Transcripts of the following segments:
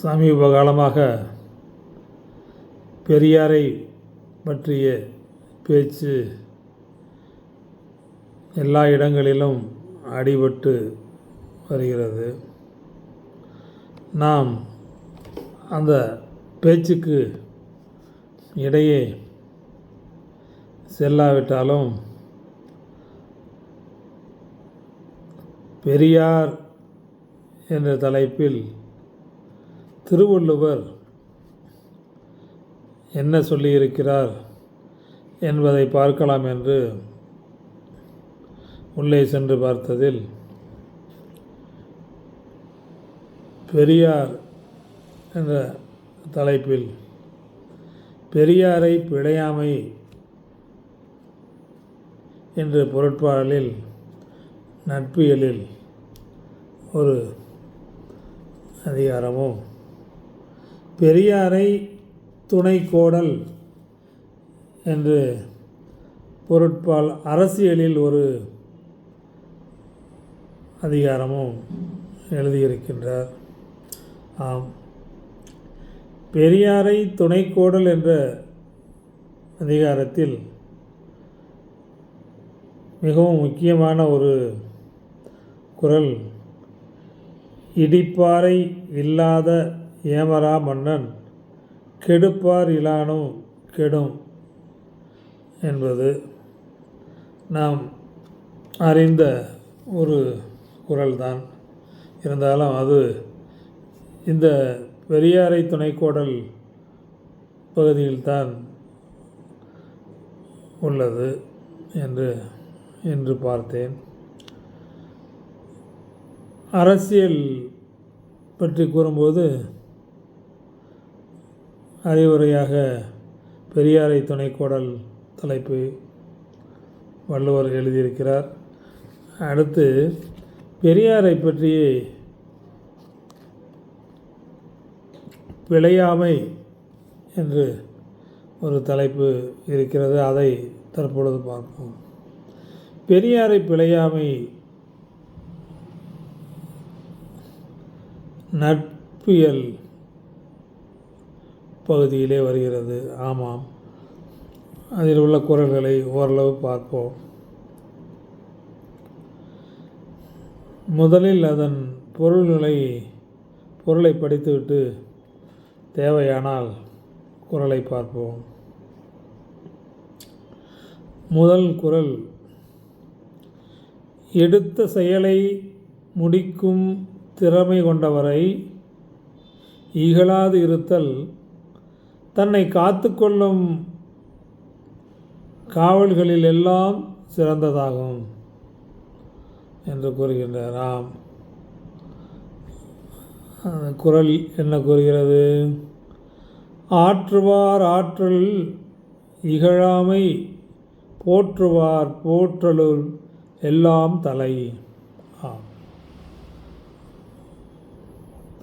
சமீப காலமாக பெரியாரை பற்றிய பேச்சு எல்லா இடங்களிலும் அடிபட்டு வருகிறது. நாம் அந்த பேச்சுக்கு இடையே செல்லாவிட்டாலும் பெரியார் என்ற தலைப்பில் திருவள்ளுவர் என்ன சொல்லியிருக்கிறார் என்பதை பார்க்கலாம் என்று உள்ளே சென்று பார்த்ததில் பெரியார் என்ற தலைப்பில் பெரியாரை பிழையாமை என்ற பொருட்பாடலில் நட்பியலில் ஒரு அதிகாரமும் பெரியாரை துணைக்கோடல் என்று பொருட்பால் அரசியலில் ஒரு அதிகாரமும் எழுதியிருக்கின்றார். ஆம். பெரியாரை துணைக்கோடல் என்ற அதிகாரத்தில் மிகவும் முக்கியமான ஒரு குரல் இடிப்பாறை இல்லாத ஏமரா மன்னன் கெடுப்பார் இலானும் கெடும் என்பது நாம் அறிந்த ஒரு குரல்தான். இருந்தாலும் அது இந்த பெரியாரை துணைக்கோடல் பகுதியில்தான் உள்ளது என்று என்று பார்த்தேன். அரசியல் பற்றி கூறும்போது அறிவுரையாக பெரியாரை துணைக்கோடல் தலைப்பு வள்ளுவர் எழுதியிருக்கிறார். அடுத்து பெரியாரை பற்றி பிழையாமை என்று ஒரு தலைப்பு இருக்கிறது. அதை தற்பொழுது பார்ப்போம். பெரியாரை பிழையாமை நட்பியல் பகுதியிலே வருகிறது. ஆமாம். அதில் உள்ள குரல்களை ஓரளவு பார்ப்போம். முதலில் அதன் பொருள்களை பொருளை படித்துவிட்டு தேவையானால் குரலை பார்ப்போம். முதல் குரல் எடுத்த செயலை முடிக்கும் திறமை கொண்டவரை இகழாது இருத்தல் தன்னை காத்துக்கொள்ளும் காவல்களில் எல்லாம் சிறந்ததாகும் என்று கூறுகின்ற ராம் குரல் என்ன கூறுகிறது? ஆற்றுவார் ஆற்றல் இகழாமை போற்றுவார் போற்றலுள் எல்லாம் தலை. ஆம்.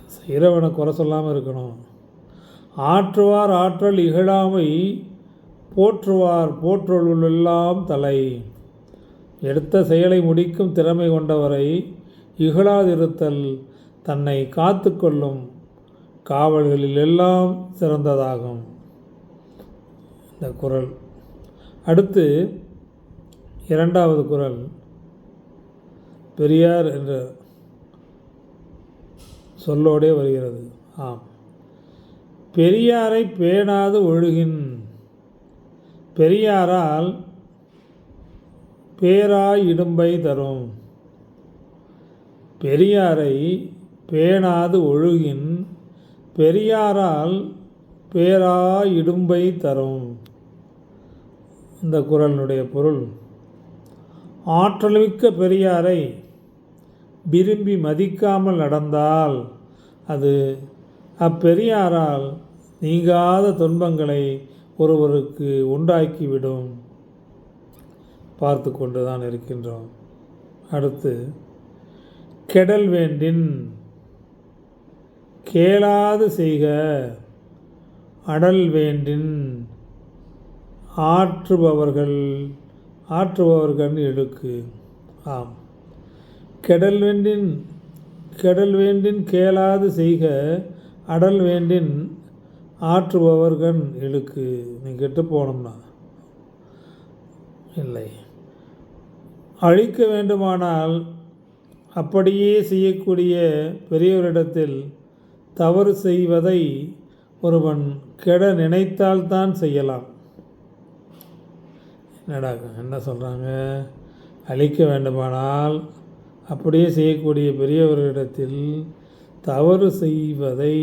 செய்கிறவனை குறை சொல்லாமல் இருக்கணும். ஆற்றுவார் ஆற்றல் இகழாமை போற்றுவார் போற்றலுள் எல்லாம் தலை. எடுத்த செயலை முடிக்கும் திறமை கொண்டவரை இகழாதிருத்தல் தன்னை காத்து கொள்ளும் காவல்களில் எல்லாம் சிறந்ததாகும். இந்த குரல். அடுத்து இரண்டாவது குரல். பெரியார் என்ற சொல்லோடே வருகிறது. ஆம். பெரியாரை பேணாது ஒழுகின். பெரியாரால் பேராய் இடும்பை தரும். பெரியாரை பேணாது ஒழுகின். பெரியாரால் பேராய் இடும்பை தரும். இந்த குரலினுடைய பொருள் ஆற்றல்மிக்க பெரியாரை விரும்பி மதிக்காமல் நடந்தால் அது அப்பெரியாரால் நீங்காத துன்பங்களை ஒருவருக்கு உண்டாக்கிவிடும். பார்த்து கொண்டு தான் இருக்கின்றோம். அடுத்து கெடல் வேண்டின் கேளாது செய்க அடல் வேண்டின் ஆற்றுபவர்கள் ஆற்றுபவர்கள் எடுக்கு ஆம். கெடல் வேண்டின் கெடல் வேண்டின் கேளாது செய்க அடல் வேண்டின் ஆற்றுபவர்கண் இழுக்கு. நீ கெட்டு போனோம்னா இல்லை. அழிக்க வேண்டுமானால் அப்படியே செய்யக்கூடிய பெரியவரிடத்தில் தவறு செய்வதை ஒருவன் கெட நினைத்தால்தான் செய்யலாம். என்னடா என்ன சொல்கிறாங்க அழிக்க வேண்டுமானால் அப்படியே செய்யக்கூடிய பெரியவர்களிடத்தில் தவறு செய்வதை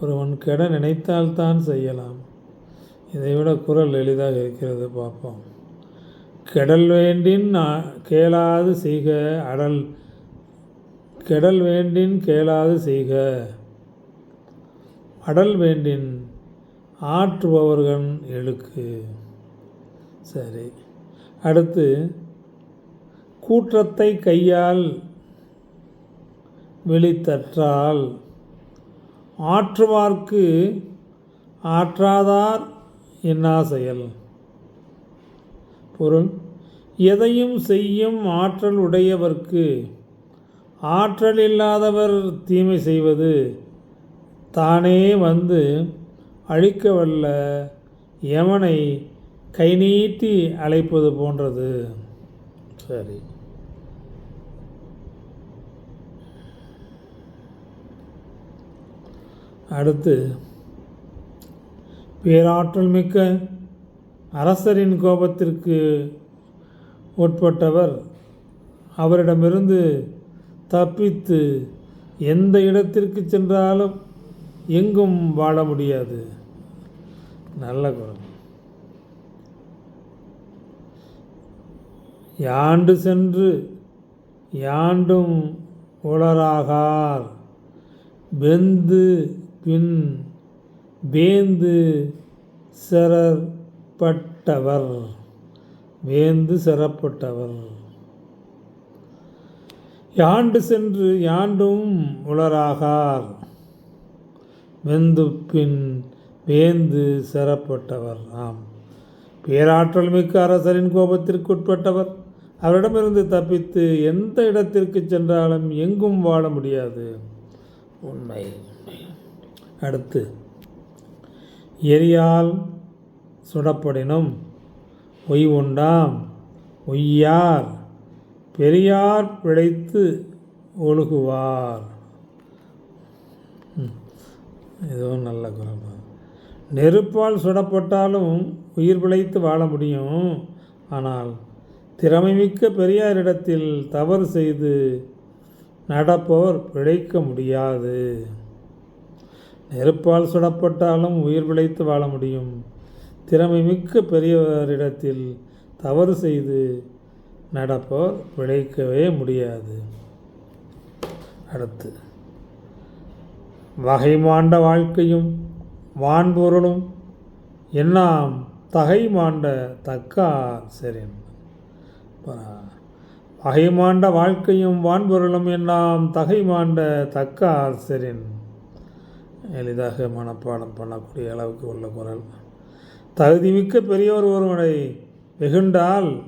ஒருவன் கெட நினைத்தால்தான் செய்யலாம். இதைவிட குரல் எளிதாக இருக்கிறது பார்ப்போம். கெடல் வேண்டின் கேளாது செய்க அடல். கெடல் வேண்டின் கேளாது செய்க. அடல் வேண்டின் ஆற்றுபவர்கள் எழுக்கு. சரி. அடுத்து கூற்றத்தை கையால் வெளித்தற்றால் ஆற்றுவார்க்கு ஆற்றாதார் என்னா செயல் பொருள் எதையும் செய்யும் ஆற்றல் உடையவர்க்கு ஆற்றல் இல்லாதவர் தீமை செய்வது தானே வந்து அழிக்க வல்ல யமனை கை நீட்டி அழைப்பது போன்றது. சரி. அடுத்து பேராற்றல் மிக்க அரசரின் கோபத்திற்கு உட்பட்டவர் அவரிடமிருந்து தப்பித்து எந்த இடத்திற்கு சென்றாலும் எங்கும் வாழ முடியாது. நல்ல குரல். யாண்டு சென்று யாண்டும் உளராகார் வெந்து பின் வேந்து சிறப்பட்டவர். வேந்து சிறப்பட்டவர். யாண்டு சென்று யாண்டும் உளராகார். வெந்து பின் வேந்து சிறப்பட்டவர். ஆம். பேராற்றல் மிக்க அரசரின் கோபத்திற்கு உட்பட்டவர் அவரிடமிருந்து தப்பித்து எந்த இடத்திற்கு சென்றாலும் எங்கும் வாழ முடியாது. உண்மை. அடுத்து எரியால் சுடப்படினும் ஒய் உண்டாம் ஒய்யார் பெரியார் பிழைத்து ஒழுகுவார். இதுவும் நல்ல குரல். நெருப்பால் சுடப்பட்டாலும் உயிர் பிழைத்து வாழ முடியும். ஆனால் திறமைமிக்க பெரியாரிடத்தில் தவறு செய்து நடப்பவர் பிழைக்க முடியாது. நெருப்பால் சுடப்பட்டாலும் உயிர் பிழைத்து வாழ முடியும். திறமை மிக்க பெரியவரிடத்தில் தவறு செய்து நடப்போர் பிழைக்கவே முடியாது. அடுத்து வகை மாண்ட வாழ்க்கையும் வான்பொருளும் என்னாம் தகை மாண்ட தக்கார் சரின் வகை மாண்ட வாழ்க்கையும் வான்பொருளும் என்னாம் தகை மாண்ட தக்கார் சரின் எளிதாக மனப்பாடம் பண்ணக்கூடிய அளவுக்கு உள்ள குரல். தகுதிமிக்க பெரியோர் ஒருவனை வெகுண்டால்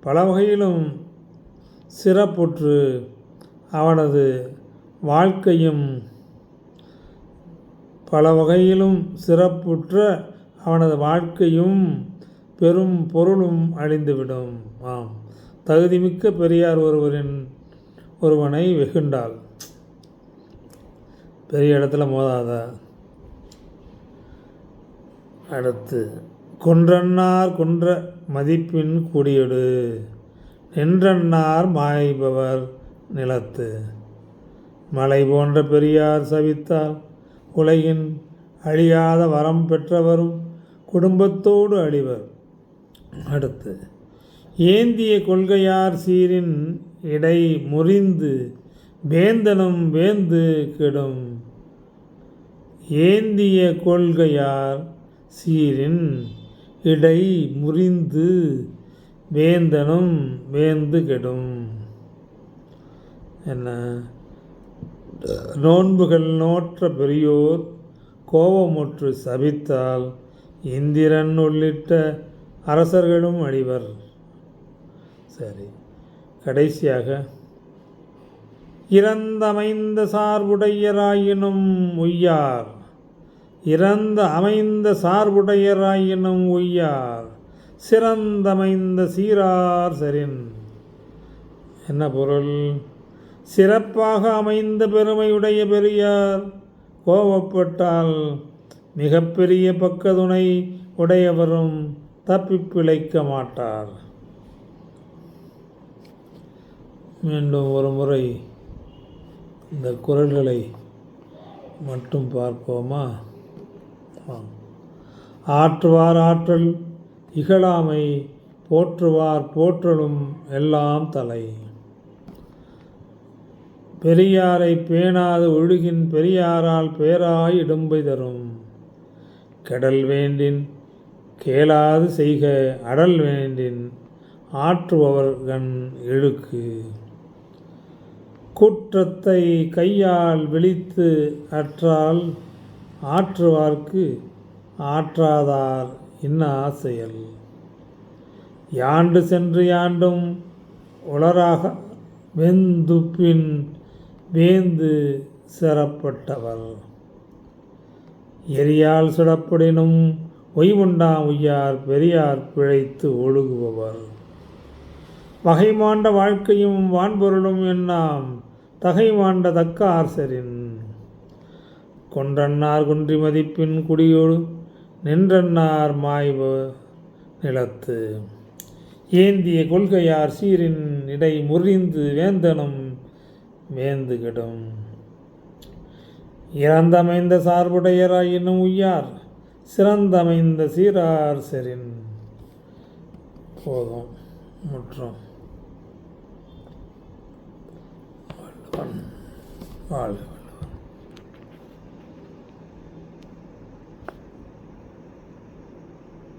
பல வகையிலும் சிறப்புற்று அவனது வாழ்க்கையும் பல வகையிலும் சிறப்புற்ற அவனது வாழ்க்கையும் பெரும் பொருளும் அழிந்துவிடும். ஆம். தகுதிமிக்க பெரியார் ஒருவரின் ஒருவனை வெகுண்டால். பெரிய இடத்துல மோதாத அடுத்து குன்றன்னார் குன்ற மதிப்பின் கூடியடு நின்றன்னார் மாய்பவர் நிலத்து. மலை போன்ற பெரியார் சவித்தால் உலகின் அழியாத வரம் பெற்றவரும் குடும்பத்தோடு அழிவர். அடுத்து ஏந்திய கொள்கையார் சீரின் இடை முறிந்து வேந்தனும் வேந்து கெடும். ஏந்திய கொள்கையார் சீரின் இடை முறிந்து வேந்தனும் வேந்து கெடும் என்ன? நோன்புகள் நோற்ற பெரியோர் கோபமுற்று சபித்தால் இந்திரன் உள்ளிட்ட அரசர்களும் அழிவர். சரி கடைசியாக. இறந்தமைந்த சார்புடையராயினும் உய்யார் இறந்த அமைந்த சார்புடையராயினும் உய்யார் சிறந்தமைந்த சீரார் சரின் என்ன பொருள்? சிறப்பாக அமைந்த பெருமையுடைய பெரியார் கோபப்பட்டால் மிகப்பெரிய பக்கதுணை உடையவரும் தப்பிப்பிழைக்க மாட்டார். மீண்டும் ஒரு முறை இந்த குரல்களை மட்டும் பார்ப்போமா? ஆற்றுவார். ஆற்றல் இகழாமை போற்றுவார் போற்றலும் எல்லாம் தலை. பெரியாரை பேணாது ஒழுகின் பெரியாரால் பேராய் இடும்பை தரும். கெடல் வேண்டின் கேளாது செய்க அடல் வேண்டின் ஆற்றுபவர்கண் இழுக்கு. குற்றத்தை கையால் விழித்து அற்றால் ஆற்றுவார்க்கு ஆற்றாதார் இன்னா செயல் யாண்டு சென்று யாண்டும் உளராக வெந்துப்பின் வேந்து சிறப்பட்டவர் எரியால் சுடப்படினும் ஒய்வுண்டாம் உய்யார் பெரியார் பிழைத்து ஒழுகுபவர். வகைமாண்ட வாழ்க்கையும் வான்பொருளும் என்னாம் தகைமாண்ட தக்க ஆர்சரின் கொன்றன்னார் குன்றி மதிப்பின் குடியோடு நின்றன்னார் மாய்வு நிலத்து. ஏந்திய கொள்கையார் சீரின் இடை முறிந்து வேந்தனும் வேந்துகிடும். இறந்தமைந்த சார்புடையராயினும் உய்யார் சிறந்தமைந்த சீரார் செரின் போதும் முற்றும். வாழ்க